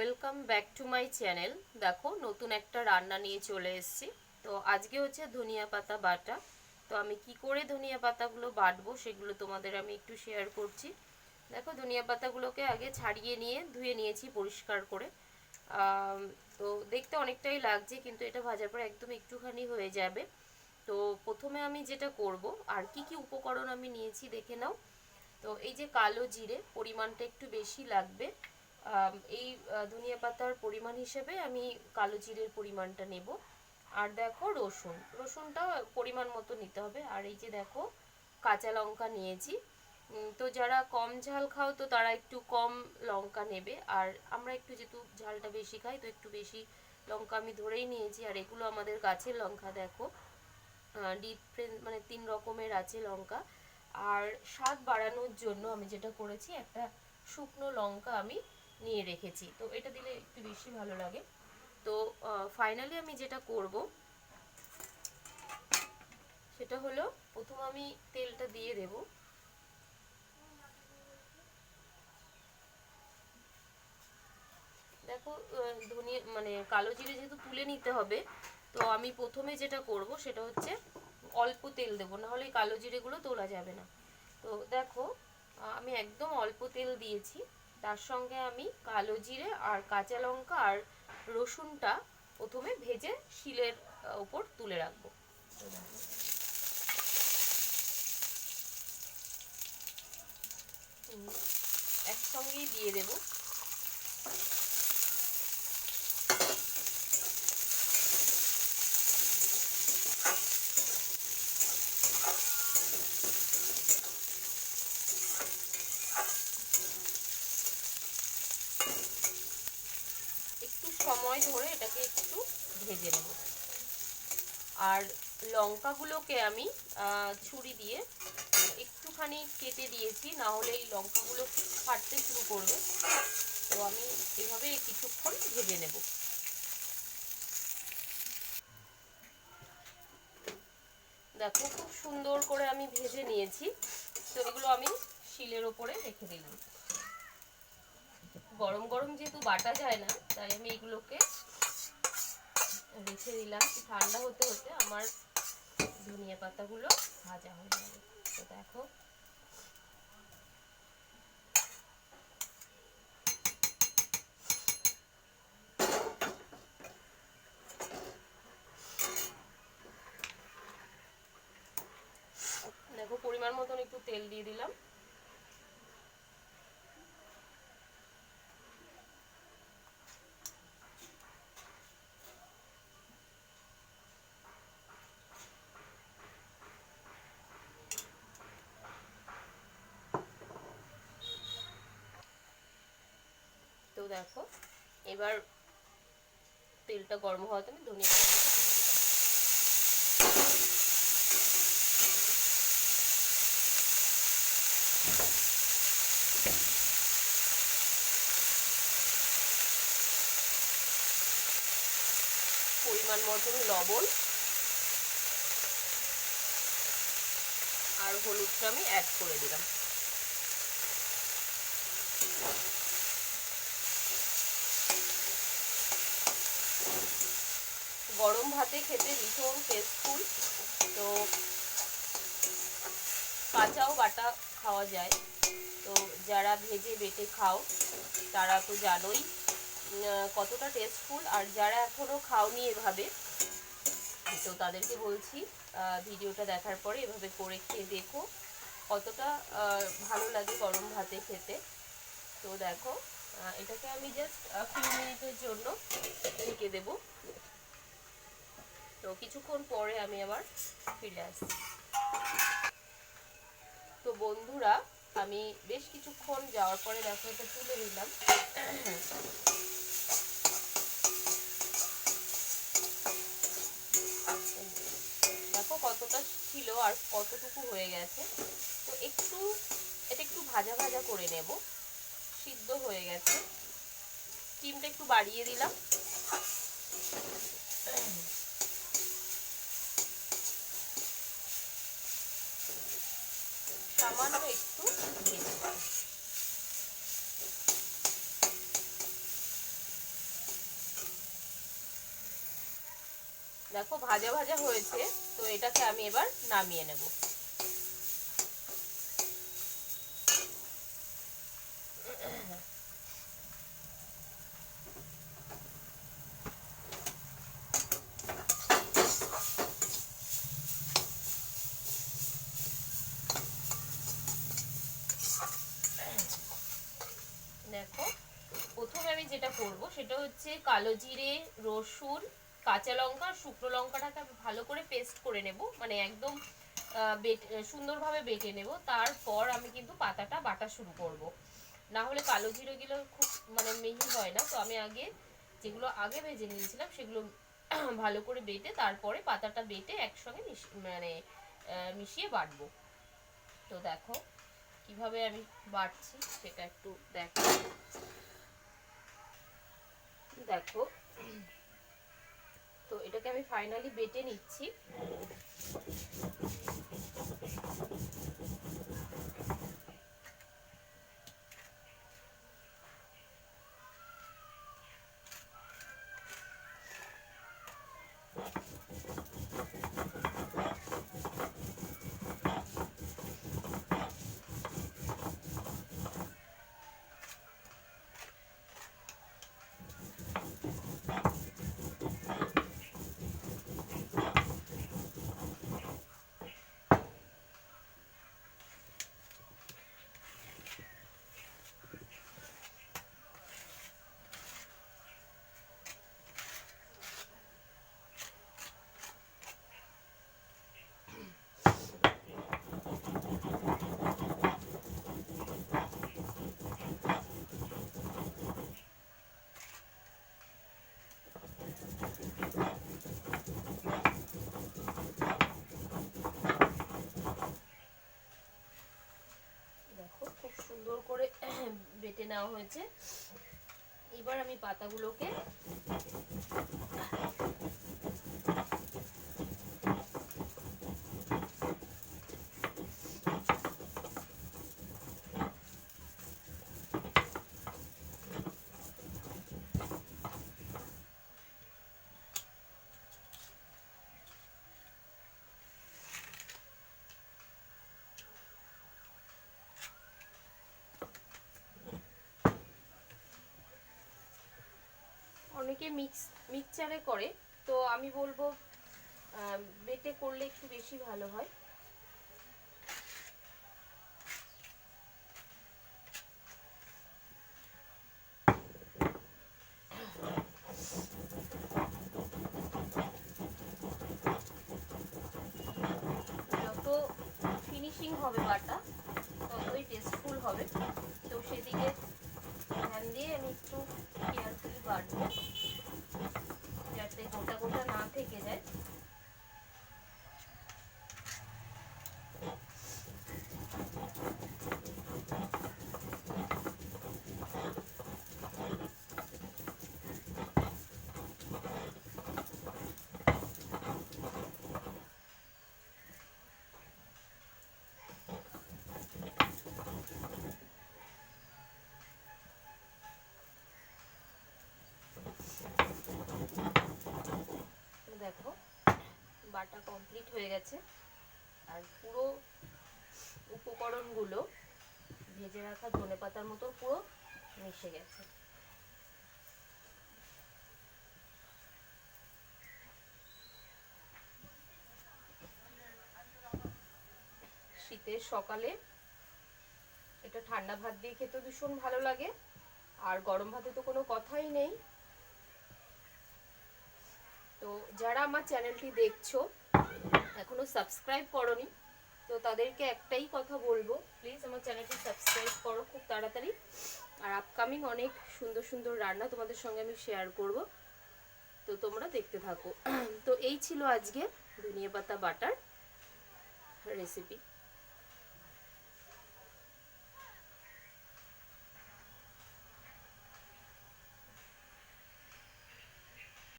Welcome back to my channel. দেখো, নতুন একটা রান্না নিয়ে চলে এসেছি। তো আজকে হচ্ছে ধনিয়া পাতা বাটা। তো আমি কি করে ধনিয়া পাতাগুলো বাটবো সেগুলো তোমাদের আমি একটু শেয়ার করছি। দেখো, ধনিয়া পাতাগুলোকে আগে ছাড়িয়ে নিয়ে ধুয়ে নিয়েছি পরিষ্কার করে। তো দেখতে অনেকটাই লাগছে, কিন্তু এটা ভাজার পর একদম একটুখানি হয়ে যাবে। তো প্রথমে আমি যেটা করব, আর কি কি উপকরণ আমি নিয়েছি দেখে নাও। তো এই যে কালো জিরে, পরিমাণটা একটু বেশি লাগবে। এই ধনিয়া পাতার পরিমাণ হিসেবে আমি কালো জিরের পরিমাণটা নেব। আর দেখো রসুন, রসুনটা পরিমাণ মতো নিতে হবে। আর এই যে দেখো কাঁচা লঙ্কা নিয়েছি। তো যারা কম ঝাল খাও তো তারা একটু কম লঙ্কা নেবে। আর আমরা একটু যেহেতু ঝালটা বেশি খাই, তো একটু বেশি লঙ্কা আমি ধরেই নিয়েছি। আর এগুলো আমাদের গাছের লঙ্কা, দেখো। ডিফারেন্ট মানে তিন রকমের আছে লঙ্কা। আর স্বাদ বাড়ানোর জন্য আমি যেটা করেছি, একটা শুকনো লঙ্কা আমি নিয়ে রেখেছি। তো এটা দিলে একটু বেশি ভালো লাগে। তো ফাইনালি আমি যেটা করব, সেটা হলো প্রথম আমি তেলটা দিয়ে দেব। দেখো ধনিয়া মানে কালো জিরে যেহেতু তুলে নিতে হবে, তো আমি প্রথমে যেটা করব সেটা হচ্ছে অল্প তেল দেবো, নাহলে কালো জিরেগুলো তোলা যাবে না। তো দেখো আমি একদম অল্প তেল দিয়েছি। তার সঙ্গে আমি কালো জিরে আর কাঁচা লঙ্কা আর রসুনটা প্রথমে ভেজে শিলের ওপর তুলে রাখব। একসঙ্গেই দিয়ে দেবো একটু সময় ধরে এটাকে একটু ভেজে নেব। আর লঙ্কাগুলোকে আমি ছুরি দিয়ে একটুখানি কেটে দিয়েছি, না হলে এই লঙ্কাগুলো ফাটতে শুরু করবে। তো আমি এভাবে কিছুক্ষণ ভেজে নেব। দেখো, খুব সুন্দর করে আমি ভেজে নিয়েছি। তো এগুলো আমি শিলের ওপরে রেখে দিলাম। গরম গরম যেহেতু বাটা যায় না, তাই আমি এগুলোকে রেখে দিলাম। ঠান্ডা হতে হতে আমার ধনিয়া পাতাগুলো ভাজা হয়ে যাবে। তো দেখো। দেখো, পরিমাণ মতন একটু তেল দিয়ে দিলাম। দেখো এবার তেলটা গরম হওয়াতে আমি ধনিয়া। পরিমাণ মতন লবণ আর হলুদটা আমি অ্যাড করে দিলাম গরম ভাতে খেতে ভীষণ টেস্টফুল তো কাঁচাও বাটা খাওয়া যায়। তো যারা ভেজে বেটে খাও, তারা তো জানোই কতটা টেস্টফুল আর যারা এখনও খাওনি এভাবে, তো তাদেরকে বলছি ভিডিওটা দেখার পরে এভাবে করে খেয়ে দেখো কতটা ভালো লাগে গরম ভাতে খেতে। তো দেখো এটাকে আমি জাস্ট ফিউ মিনিটের জন্য ঢেকে দেব। তো কিছুক্ষণ পরে আমি আবার ফিরে আসছি। তো বন্ধুরা, আমি বেশ কিছুক্ষণ যাওয়ার পরে দেখো এটা তুলে নিলাম। দেখো কতটা ছিল আর কতটুকু হয়ে গেছে। তো একটু, এটা একটু ভাজা ভাজা করে নেব। সিদ্ধ হয়ে গেছে। স্টিমটা একটু বাড়িয়ে দিলাম। সামান্য একটু ভেজে দেখো ভাজা ভাজা হয়েছে তো এটাকে আমি এবার নামিয়ে নেব। আমি যেটা করব সেটা হচ্ছে কালো জিরে, রসুন, কাঁচা লঙ্কা শুকনো লঙ্কাটাকে আমি ভালো করে পেস্ট করে নেব। মানে একদম সুন্দরভাবে বেটে নেব। তারপর আমি কিন্তু পাতাটা বাটা শুরু করব। না হলে কালো জিরেগুলো খুব মানে মিহি হয় না। তো আমি আগে যেগুলো আগে ভেজে নিয়েছিলাম সেগুলো ভালো করে বেটে তারপরে পাতাটা বেটে একসঙ্গে মানে মিশিয়ে বাটবো। তো দেখো কীভাবে আমি বাটছি সেটা একটু দেখো দেখো। তো এটাকে আমি ফাইনালি বেটে নিচ্ছি দেখো খুব সুন্দর করে বেটে নেওয়া হয়েছে। এবার আমি পাতাগুলোকে অনেকে মিক্স মিক্সচারে করে। তো আমি বলব বেটে করলে একটু বেশি ভালো হয়। ফিনিশিং হবে বাটা। ততই টেস্টফুল হবে। তো সেদিকে ধ্যান দিয়ে আমি একটু কেয়ারফুলি বাটবো যাতে গোটা গোটা না থেকে যায় তো দেখো বাটা কমপ্লিট হয়ে গেছে। আর পুরো উপকরণগুলো ভেজে রাখা ধনে পাতার মতো পুরো মিশে গেছে। শীতের সকালে এটা ঠান্ডা ভাত দিয়ে খেতে ভীষণ ভালো লাগে। আর গরম ভাতে তো কোনো কথাই নেই। তো যারা আমার চ্যানেলটি দেখছ, এখনও সাবস্ক্রাইব করনি, তো তাদেরকে একটাই কথা বলব প্লিজ আমার চ্যানেলটি সাবস্ক্রাইব করো খুব তাড়াতাড়ি। আর আপকামিং অনেক সুন্দর সুন্দর রান্না তোমাদের সঙ্গে আমি শেয়ার করব, তো তোমরা দেখতে থাকো। তো এই ছিল আজকে ধনিয়া পাতা বাটার রেসিপি